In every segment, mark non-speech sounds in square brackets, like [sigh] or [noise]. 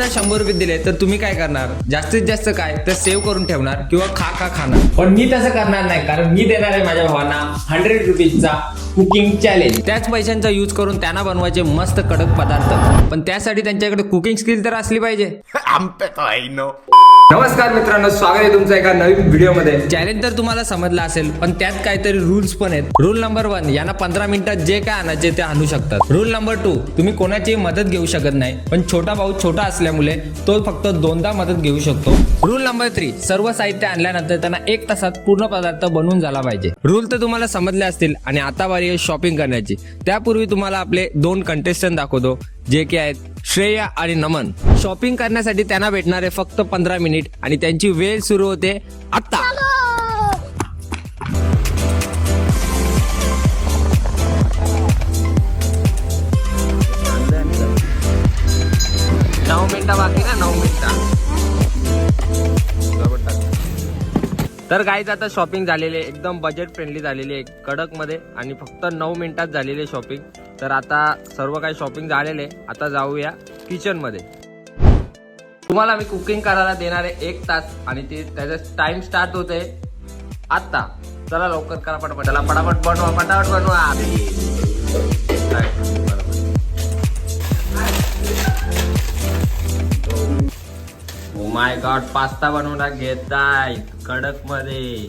जर शंभर रुपये दिले तर तुम्ही काय करणार? जास्तीत जास्त काय? तर सेव्ह करून ठेवणार किंवा खा खा खाणार. पण मी तसं करणार नाही कारण मी देणार आहे माझ्या भावांना हंड्रेड रुपीजचा कुकिंग चॅलेंज त्याच पैशांचा यूज करून त्यांना बनवायचे मस्त कडक पदार्थ. पण त्यासाठी त्यांच्याकडे कुकिंग स्किल तर असली पाहिजे. [laughs] नमस्कार मित्रांनो स्वागत आहे तुमचं एका नवीन व्हिडिओमध्ये. चॅलेंज तर तुम्हाला समजला असेल पण त्यात काहीतरी रुल्स पण आहेत. रूल नंबर वन यांना पंधरा मिनिटात जे काय आणायचे ते आणू शकतात. रूल नंबर टू तुम्ही कोणाची मदत घेऊ शकत नाही पण छोटा भाऊ छोटा असल्यामुळे तो फक्त दोनदा मदत घेऊ शकतो. रूल नंबर थ्री सर्व साहित्य आणल्यानंतर त्यांना एक तासात पूर्ण पदार्थ बनवून झाला पाहिजे. रूल तर तुम्हाला समजले असतील आणि आता बारी आहे शॉपिंग करण्याची. त्यापूर्वी तुम्हाला आपले दोन कंटेस्टंट दाखवतो जे की आहेत श्रेया आणि नमन. शॉपिंग करण्यासाठी त्यांना भेटणारे फक्त पंधरा मिनिट आणि त्यांची वेळ सुरू होते आता तर गाईज आता शॉपिंग झालेली आहे. एकदम बजेट फ्रेंडली झालेली आहे. कडकमध्ये. आणि फक्त नऊ मिनिटात झालेली आहे शॉपिंग तर आता सर्व काही शॉपिंग झालेले आहे. आता जाऊया किचनमध्ये. तुम्हाला मी कुकिंग करायला देणार आहे एक तास. आणि ते त्याचा टाइम स्टार्ट होते आता चला लवकर करा पटापट. त्याला पटापट बनवा पटापट बनवा. माय गॉड पास्ता बनवला घेताय कडकमध्ये.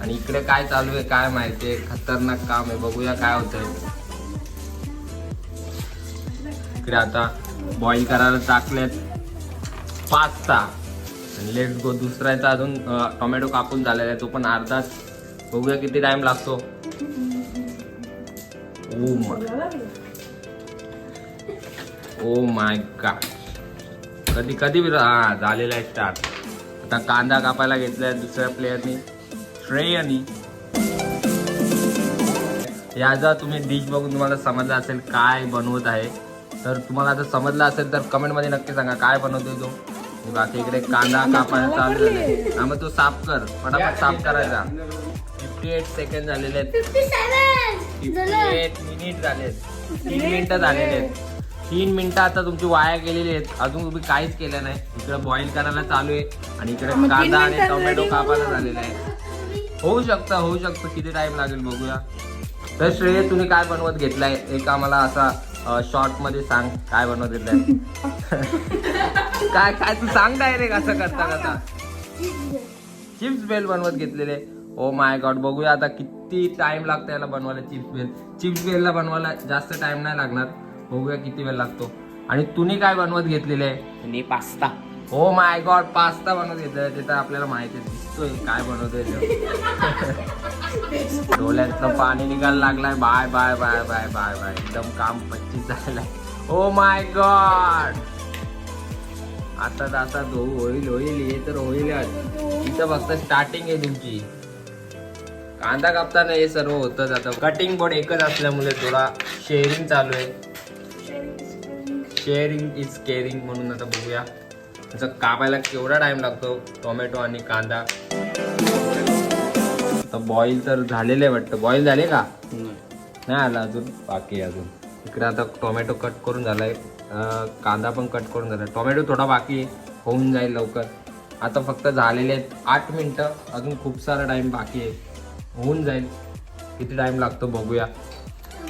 आणि इकडे काय चालू आहे काय माहितीये खतरनाक काम आहे बघूया काय होतंय. इकडे आता बॉईल करायला टाकलेत पास्ता लेट गो दुसऱ्याचा अजून टोमॅटो कापून झालेला आहे तो पण अर्धाच. बघूया किती टाइम लागतो. Oh my oh my God कधी कधी बी- हा झालेला आहे स्टार्ट आता कांदा कापायला घेतलाय दुसऱ्या प्लेयरनी श्रेयनी. याचा तुम्ही डिश बघून तुम्हाला समजलं असेल काय बनवत आहे तर तुम्हाला आता समजलं असेल तर कमेंटमध्ये नक्की सांगा काय बनवतोय तो? बाकी इकडे कांदा कापायला चालू झाले हा मग तो साफ कर पटापट साफ करायचा. फिफ्टी एट सेकंड झालेले आहेत. फिफ्टी एट मिनिट झालेत. तीन मिनिटं झालेले आहेत. तीन मिनिटं आता तुमची वाया गेलेली आहेत. अजून तुम्ही काहीच केलं नाही. इकडे बॉईल करायला चालू आहे. आणि इकडे कांदा आणि टोमॅटो कापायला झालेला आहे. होऊ शकतं होऊ शकतं. किती टाइम लागेल बघूया. तर श्रेय तुम्ही काय बनवत घेतलाय? एक आम्हाला असा शॉर्टमध्ये सांग काय बनवत घेतलाय. [laughs] काय काय तू सांग डायरेक्ट असं करता करता. चिप्स बेल बनवत घेतलेले. ओ माय गॉड बघूया आता किती टाइम लागतो याला बनवायला चिप्स बेल चिप्स बेलला बनवायला जास्त टाइम नाही लागणार. बघूया किती वेळ लागतो. आणि तुम्ही काय बनवत घेतलेले? आहे आणि pasta. Oh my god pasta बनवत घेतलेला ते तर आपल्याला माहिती आहे, दिसतोय काय बनवतोय ते. [laughs] डोळ्यातलं पाणी निघायला लागलाय. Bye bye bye bye bye bye. एकदम काम पच्चीस झालंय. ओ माय गॉड आता तर आता धो होईल होईल हे तर होईलच इथं फक्त स्टार्टिंग आहे तुमची. कांदा कापताना हे सर्व होतच आता. कटिंग बोर्ड एकच असल्यामुळे थोडा शेअरिंग चालू आहे. शेअरिंग इज केअरिंग म्हणून आता बघूया. त्याचा कापायला केवढा टाइम लागतो? टोमॅटो आणि कांदा. आता बॉईल तर झालेले आहे वाटतं. बॉईल झाले का? नाही. आला अजून? बाकी आहे अजून. इकडे आता टोमॅटो कट करून झालाय. अं, कांदा पण कट करून झालाय. टोमॅटो थोडा बाकी आहे. होऊन जाईल लवकर. आता फक्त झालेले आहेत आठ मिनटं. अजून खूप सारा टाइम बाकी आहे. होऊन जाईल. किती टाइम लागतो बघूया.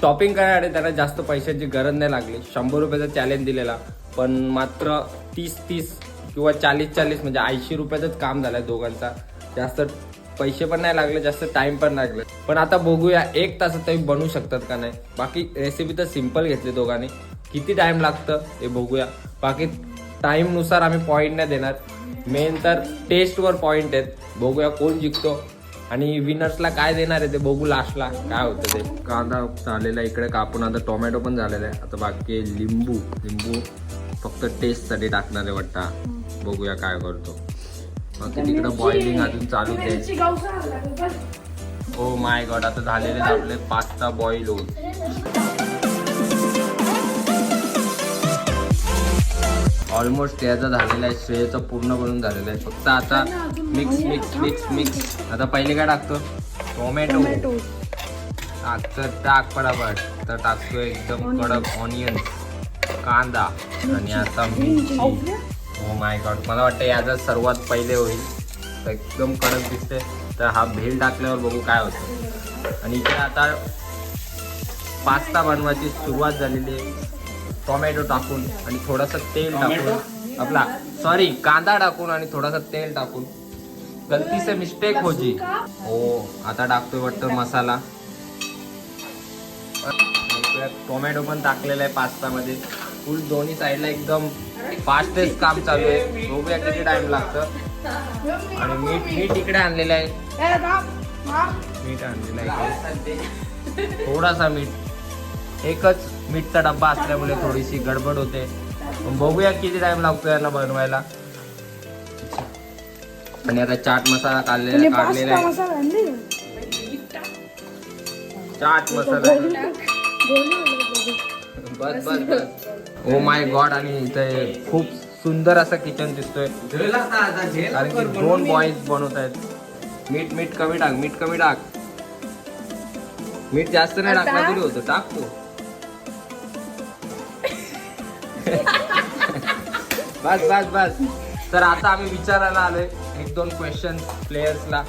शॉपिंग आणि त्यांना जास्त पैशाची गरज नाही लागली. शंभर रुपयाचा चॅलेंज दिलेला. पण मात्र तीस तीस किंवा चाळीस चाळीस म्हणजे ऐंशी रुपयाचंच काम झालंय दोघांचा. जास्त पैसे पण नाही लागले जास्त टाइम पण नाही लागले. पण आता बघूया एक तासात तरी बनवू शकतात का नाही? बाकी रेसिपी तर सिंपल घेतली दोघांनी. किती टाइम लागतं हे बघूया. बाकी टाईमनुसार आम्ही पॉईंट नाही देणार. मेन तर टेस्टवर पॉईंट आहेत. बघूया कोण जिंकतो. आणि विनर्सला काय देणार आहे ते बघू लास्टला काय होतं ते? कांदा झालेला आहे इकडे कापून आता टोमॅटो पण झालेला आहे. आता बाकी आहे लिंबू. लिंबू फक्त टेस्टसाठी टाकणार आहे वाटतं. बघूया काय करतो. बाकी तिकडे बॉइलिंग अजून चालू आहे. ओ माय गॉड आता झालेले आपले पास्ता बॉईल होऊन. ऑलमोस्ट त्याचा झालेला आहे श्रेयचा पूर्ण बनून झालेला आहे. फक्त आता मिक्स मिक्स मिक्स मिक्स आता पहिले काय टाकतो? टोमॅटो टाक तर टाक पटापट तर टाकतोय एकदम कडक ऑनियन कांदा आणि आता मिरची. हो माय गॉड मला वाटतं याचा सर्वात पहिले होईल. तर एकदम कडक दिसते तर हा भेल टाकल्यावर बघू काय होतं. आणि इथे आता पास्ता बनवायची सुरुवात झालेली आहे. टोमॅटो टाकून आणि थोडंसं तेल टाकून. आपला सॉरी कांदा टाकून आणि थोडासा तेल टाकून. गलती से मिस्टेक होजी. हो आता टाकतोय वाटतं मसाला. टोमॅटो पण टाकलेला आहे पास्ता मध्ये फुल दोन्ही साईडला एकदम फास्टेस्ट काम चालू आहे. बघूया किती टाइम लागतं. आणि मीठ मीठ इकडे आणलेलं आहे. मीठ आणलेलं आहे. थोडासा मीठ. एकच. मीठचा डब्बा असल्यामुळे थोडीशी गडबड होते. बघूया किती टाइम लागतो याला बनवायला. आणि आता चाट मसाला काढलेला काढलेला आहे. चाट मसाला. बस बस बस. ओ माय गॉड आणि इथे खूप सुंदर असं किचन दिसतोय. कारण की दोन बॉईज बनवत आहेत. मीठ मीठ कमी टाक मीठ कमी टाक. मीठ जास्त नाही टाकला तरी होतं. टाक तू. बस बस बस. तर आता आम्ही विचारायला आलोय एक दोन क्वेश्चन प्लेयर्सला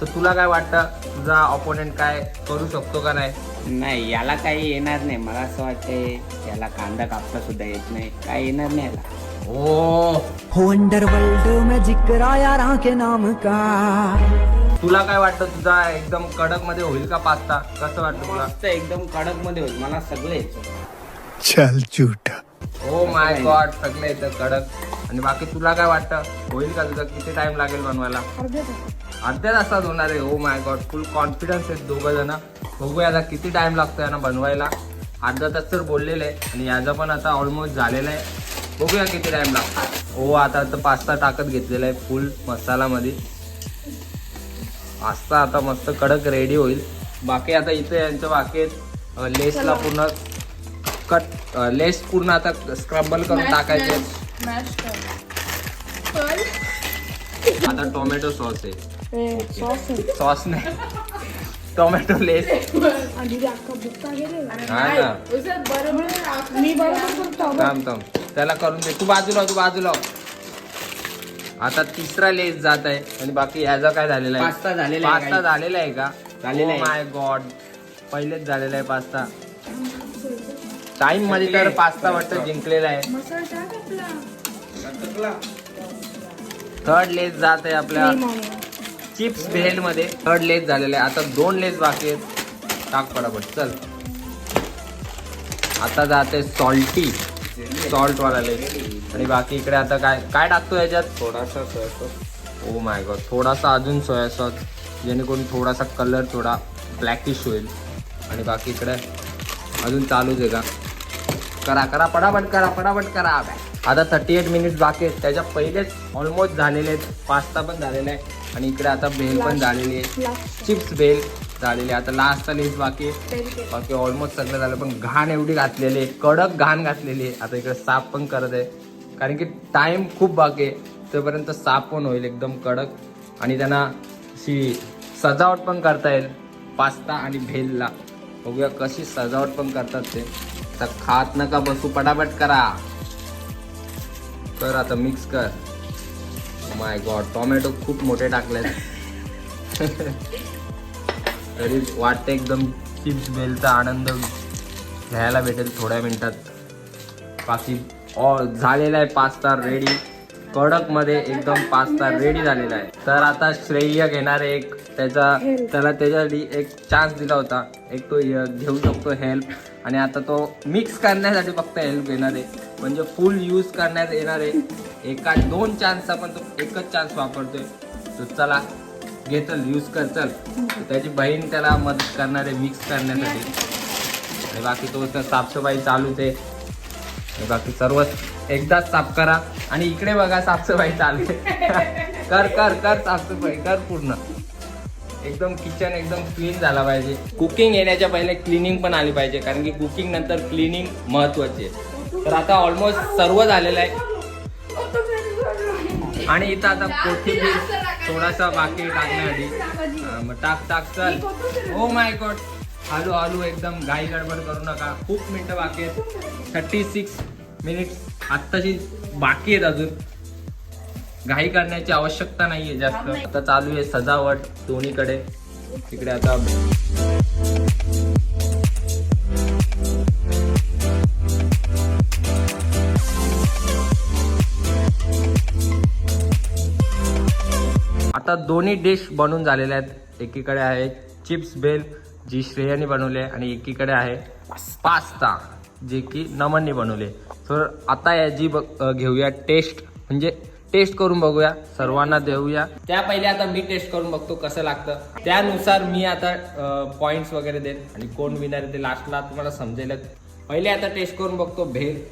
तर तुला काय वाटतं तुझा ऑपोनेंट काय करू शकतो का नाही? नाही याला काही येणार नाही. मला असं वाटतंय याला कांदा कापता सुद्धा येत नाही. काय येणार नाही याला. ओ. हो अंडरवर्ल्ड में जिक्र के नाम का? तुला काय वाटतं तुझा एकदम कडकमध्ये होईल का पास्ता? कसं वाटतं तुला? मस्त एकदम कडकमध्ये होईल. मला सगळं चल झूठा. ओ माय गॉड सगळं येतं कडक. आणि बाकी तुला काय वाटतं? होईल का तुझा? किती टाइम लागेल बनवायला? अर्ध्या तासात. होणार आहे. ओ माय गॉड फुल कॉन्फिडन्स आहेत दोघं जण. बघूया आता किती टाइम लागतो यांना बनवायला. अर्धा तास तर बोललेलं आहे. आणि याचा पण आता ऑलमोस्ट झालेला आहे. बघूया किती टाइम लागतो ओ आता तर पास्ता टाकत घेतलेला आहे फुल मसालामध्ये पास्ता आता मस्त कडक रेडी होईल. बाकी आता इथे यांचं बाकी आहेत. अं, लेसला पूर्ण कट लेस पूर्ण आता स्क्रम्बल करून टाकायचे. आता टोमॅटो सॉस आहे. सॉस नाही. Tomato less. हा ना. थांब थांब. त्याला करून दे. तू बाजूला हो, तू बाजूला हो. आता तिसरा लेस जात आहे. आणि बाकी याचा काय झालेला आहे? पास्ता झालेला आहे पास्ता. झालेला आहे का? झालेला आहे. माय गॉड पहिलेच झालेला आहे पास्ता. टाइममध्ये तर पास्ता वाटतं जिंकलेला आहे. थर्ड लेस जात आहे आपल्या चिप्स भेल मध्ये. थर्ड लेस झालेला आहे. आता दोन लेस बाकी आहेत. टाक पटापट चल. आता जाते सॉल्टी सॉल्ट वाला लेस आणि बाकी इकडे आता काय काय टाकतो याच्यात? थोडासा ओ माय गॉड थोडासा अजून सोया सॉस जेणेकरून थोडासा कलर थोडा ब्लॅकिश होईल. आणि बाकी इकडे अजून चालूच आहे का? करा करा पटापट करा पटापट करा. आता थर्टी एट मिनिट्स बाकी आहेत. त्याच्या पहिलेच ऑलमोस्ट झालेले आहेत. पास्ता पण झालेला आहे. आणि इकडे आता बेल पण झालेली आहे. चिप्स बेल झालेली आहे आता लास्टचा लिस्ट बाकी बाकी ऑलमोस्ट सगळं झालं. पण घाण एवढी घातलेली आहे. कडक घाण घातलेली आहे. आता इकडे साफ पण करत आहे. कारण की टाइम खूप बाकी आहे. तोपर्यंत साफ पण होईल एकदम कडक. आणि त्यांना अशी सजावट पण करता येईल. पास्ता आणि भेलला. बघूया कशी सजावट पण करतात ते. आता खात नका बसू पटापट करा. कर आता मिक्स कर. माय गॉड टोमॅटो खूप मोठे टाकलेत. [laughs] तरी वाटते एकदम चिप्स बेलचा आनंद घ्यायला भेटेल थोड्या मिनिटात. बाकी ऑ झालेला आहे पास्ता रेडी कडकमध्ये एकदम पास्ता रेडी झालेला आहे. तर आता श्रेय घेणार आहे एक त्याचा त्याला त्याच्यासाठी एक चान्स दिला होता. एक तो घेऊ शकतो हेल्प आणि आता तो मिक्स करण्यासाठी फक्त हेल्प घेणार आहे. म्हणजे फुल यूज करण्यात येणार आहे. एका दोन चान्सचा पण तो एकच चान्स वापरतोय. तो चला घेतल यूज कर चल. तर त्याची बहीण त्याला मदत करणार आहे मिक्स करण्यासाठी. आणि बाकी तो साफसफाई चालूच आहे. बाकी सर्वच एकदाच साफ करा आणि इकडे बघा साफसफाई चालू कर कर कर साफसफाई कर पूर्ण. एकदम किचन एकदम क्लीन झाला पाहिजे. कुकिंग येण्याच्या पहिले क्लिनिंग पण आली पाहिजे कारण की कुकिंग नंतर क्लिनिंग महत्वाची आहे. तर आता ऑलमोस्ट सर्व झालेलं आहे. आणि इथं आता कोथिंबीर थोडासा बाकी टाकण्यासाठी. मग टाक टाक चल. Oh हो माय गॉड हळू हळू एकदम घाई गडबड करू नका. खूप मिनटं बाकी आहेत. Thirty six minutes. आत्ताची बाकी आहेत अजून. घाई करण्याची आवश्यकता नाहीये जास्त. आता चालू आहे सजावट दोन्हीकडे. तिकडे आता आता दोन्ही डिश बनून झालेल्या आहेत. एकीकडे आहे चिप्स बेल जी श्रेयाने बनवले आणि एकीकडे आहे पास्ता जे की नमनने बनवले. तर आता याची बघ घेऊया टेस्ट. म्हणजे टेस्ट करून बघूया सर्वांना देऊया. त्या पहिले आता मी टेस्ट करून बघतो कसं लागतं. त्यानुसार मी आता पॉइंट्स वगैरे देत आणि कोण विनर ते लास्टला तुम्हाला समजेलच. पहिले आता टेस्ट करून बघतो. भेल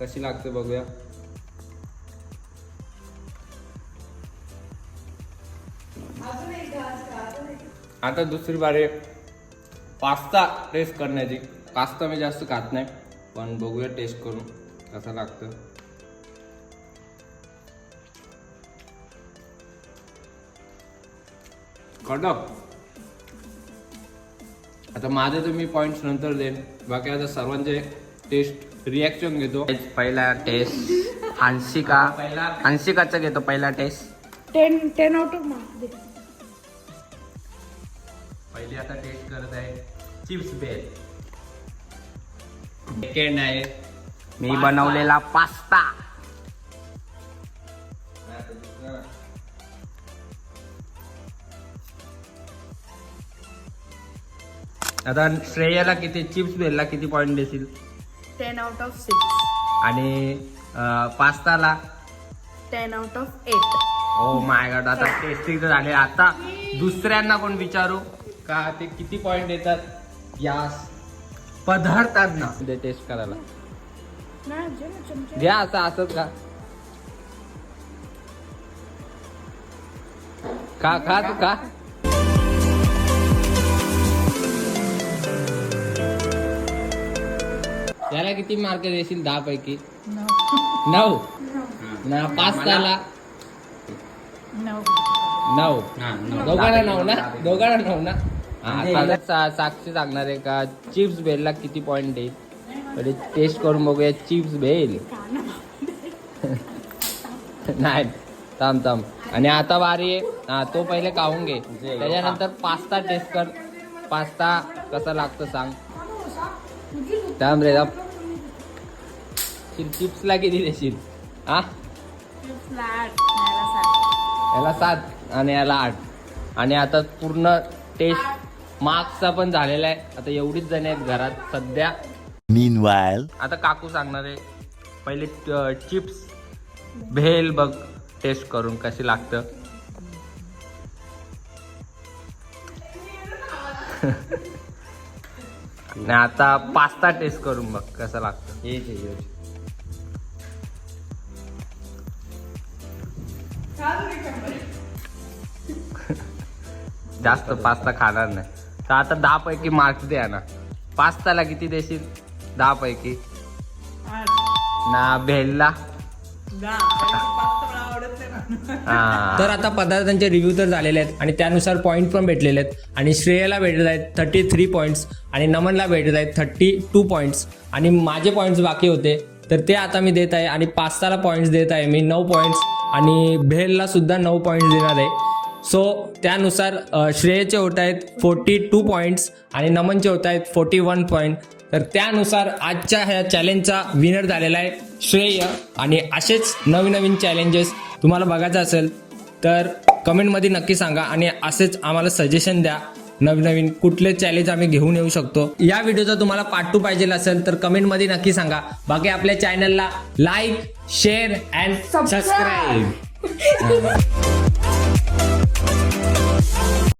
कशी लागते बघूया. आता दुसरी बारी पास्ता टेस्ट करण्याची. पास्ता मी जास्त खात नाही. पण बघूया टेस्ट करून कसं लागतं कडक आता माझे तर मी पॉइंट्स नंतर देईन. बाकी आता सर्वांचे टेस्ट रिॲक्शन घेतो. पहिला टेस्ट हांसिका. हांसिकाचा घेतो पहिला taste ten ten out of mark दे पहिली आता टेस्ट करत आहे. चिप्स बेल सेकंड आहे. मी बनवलेला पास्ता. आता श्रेयाला किती चिप्स बेलला किती पॉइंट देशील? टेन आउट ऑफ सिक्स आणि अं, पास्ताला? Ten out of eight oh my god आता टेस्टिंग तर झाले. आता दुसऱ्यांना पण विचारू? का ते किती पॉइंट देतात? या पदार्थात ना ते टेस्ट करायला घ्या असं असंच का का का तू का याला किती मार्क देशील दहा पैकी. नऊ. ना पास्ताला नऊ. नऊ. दोघांना नऊ. ना? दोघांना नऊ ना? आता सा- साक्षी सांगणार आहे का? चिप्स बेलला किती पॉइंट म्हणजे टेस्ट करून बघूया चिप्स बेल [laughs] नाही थांब थांब. आणि आता बारी आहे. हा तो पहिले खाऊन घे. त्याच्यानंतर पास्ता टेस्ट कर. पास्ता कसा लागतो सांग. थांब रे थांब. चिप्सला किती देशील? हा? याला सात. आणि याला आठ. आणि आता पूर्ण टेस्ट मार्क्सचा पण झालेला आहे. आता एवढीच जण आहेत घरात सध्या. Meanwhile. आता काकू सांगणार आहे. पहिले चिप्स. भेल बघ टेस्ट करून कशी लागतं. आणि आता पास्ता टेस्ट करून बघ कसं लागतं. हेच. जास्त पास्ता खाणार नाही. तर आता दहा पैकी मार्क्स द्या ना. पास्ताला किती देशील? दहा पैकी. ना भेलला. हा. तर आता पदार्थांचे रिव्ह्यू तर झालेले आहेत आणि त्यानुसार पॉईंट पण भेटलेले आहेत. आणि श्रेयाला भेटत आहेत थर्टी थ्री पॉईंट्स आणि नमनला भेटत आहेत थर्टी टू पॉईंट्स आणि माझे पॉईंट्स बाकी होते. तर ते आता मी देत आहे आणि पास्ताला पॉईंट्स देत आहे मी नऊ पॉईंट्स आणि भेलला सुद्धा नऊ पॉईंट्स देणार आहे. सो त्यानुसार श्रेयचे होत आहेत फोर्टी टू पॉईंट्स आणि नमनचे होत आहेत फोर्टी वन पॉईंट तर त्यानुसार आजच्या ह्या चॅलेंजचा विनर झालेला आहे श्रेय आणि असेच नवीन नवीन चॅलेंजेस तुम्हाला बघायचं असेल तर कमेंटमध्ये नक्की सांगा आणि असेच आम्हाला सजेशन द्या. नवीन नवीन कुठले चॅलेंज आम्ही घेऊन येऊ शकतो. या व्हिडिओचा तुम्हाला पार्ट टू पाहिजे असेल तर कमेंटमध्ये नक्की सांगा. बाकी आपल्या चॅनलला लाईक शेअर अँड सबस्क्राईब